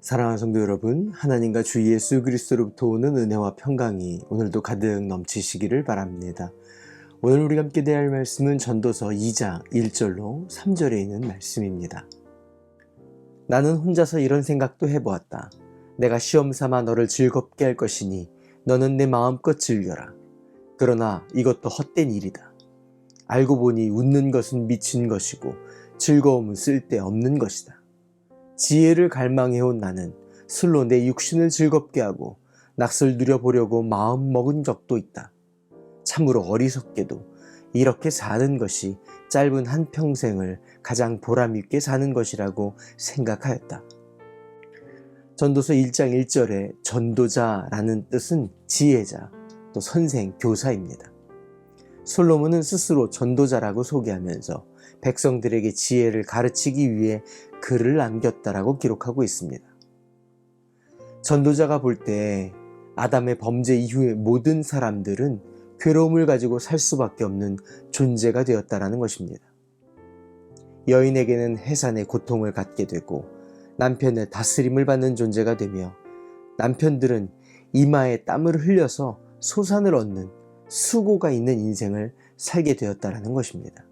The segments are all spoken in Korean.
사랑하는 성도 여러분, 하나님과 주 예수 그리스도로부터 오는 은혜와 평강이 오늘도 가득 넘치시기를 바랍니다. 오늘 우리가 함께 대할 말씀은 전도서 2장 1절로 3절에 있는 말씀입니다. 나는 혼자서 이런 생각도 해보았다. 내가 시험 삼아 너를 즐겁게 할 것이니 너는 내 마음껏 즐겨라. 그러나 이것도 헛된 일이다. 알고 보니 웃는 것은 미친 것이고 즐거움은 쓸데없는 것이다. 지혜를 갈망해온 나는 술로 내 육신을 즐겁게 하고 낯을 누려보려고 마음 먹은 적도 있다. 참으로 어리석게도 이렇게 사는 것이 짧은 한 평생을 가장 보람있게 사는 것이라고 생각하였다. 전도서 1장 1절에 전도자라는 뜻은 지혜자, 또 선생, 교사입니다. 솔로몬은 스스로 전도자라고 소개하면서 백성들에게 지혜를 가르치기 위해 글을 남겼다라고 기록하고 있습니다. 전도자가 볼 때 아담의 범죄 이후의 모든 사람들은 괴로움을 가지고 살 수밖에 없는 존재가 되었다라는 것입니다. 여인에게는 해산의 고통을 갖게 되고 남편의 다스림을 받는 존재가 되며 남편들은 이마에 땀을 흘려서 소산을 얻는 수고가 있는 인생을 살게 되었다라는 것입니다.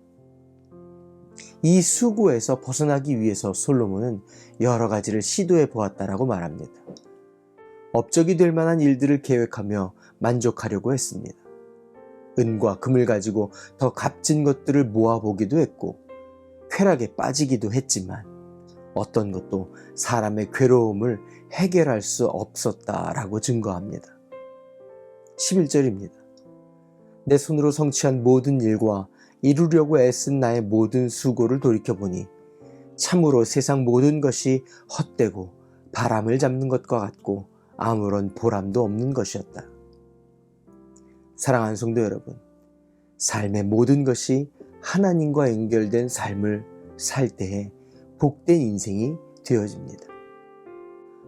이 수고에서 벗어나기 위해서 솔로몬은 여러 가지를 시도해 보았다라고 말합니다. 업적이 될 만한 일들을 계획하며 만족하려고 했습니다. 은과 금을 가지고 더 값진 것들을 모아보기도 했고, 쾌락에 빠지기도 했지만, 어떤 것도 사람의 괴로움을 해결할 수 없었다라고 증거합니다. 11절입니다. 내 손으로 성취한 모든 일과 이루려고 애쓴 나의 모든 수고를 돌이켜보니 참으로 세상 모든 것이 헛되고 바람을 잡는 것과 같고 아무런 보람도 없는 것이었다. 사랑하는 성도 여러분, 삶의 모든 것이 하나님과 연결된 삶을 살 때에 복된 인생이 되어집니다.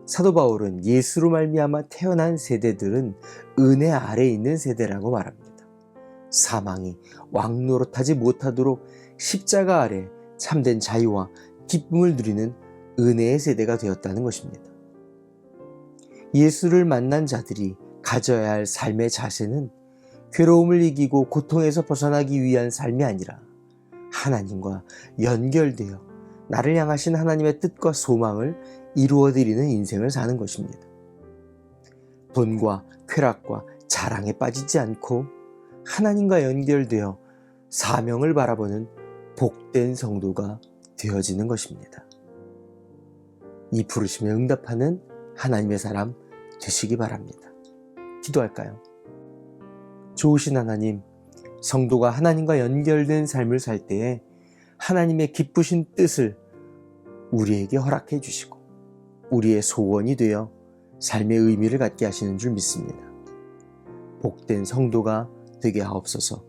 사도 바울은 예수로 말미암아 태어난 세대들은 은혜 아래 있는 세대라고 말합니다. 사망이 왕노릇하지 못하도록 십자가 아래 참된 자유와 기쁨을 누리는 은혜의 세대가 되었다는 것입니다. 예수를 만난 자들이 가져야 할 삶의 자세는 괴로움을 이기고 고통에서 벗어나기 위한 삶이 아니라 하나님과 연결되어 나를 향하신 하나님의 뜻과 소망을 이루어드리는 인생을 사는 것입니다. 돈과 쾌락과 자랑에 빠지지 않고 하나님과 연결되어 사명을 바라보는 복된 성도가 되어지는 것입니다. 이 부르심에 응답하는 하나님의 사람 되시기 바랍니다. 기도할까요? 좋으신 하나님, 성도가 하나님과 연결된 삶을 살 때에 하나님의 기쁘신 뜻을 우리에게 허락해 주시고 우리의 소원이 되어 삶의 의미를 갖게 하시는 줄 믿습니다. 복된 성도가 되게 하옵소서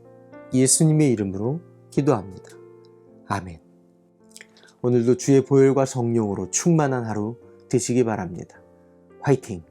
예수님의 이름으로 기도합니다. 아멘. 오늘도 주의 보혈과 성령으로 충만한 하루 되시기 바랍니다. 화이팅!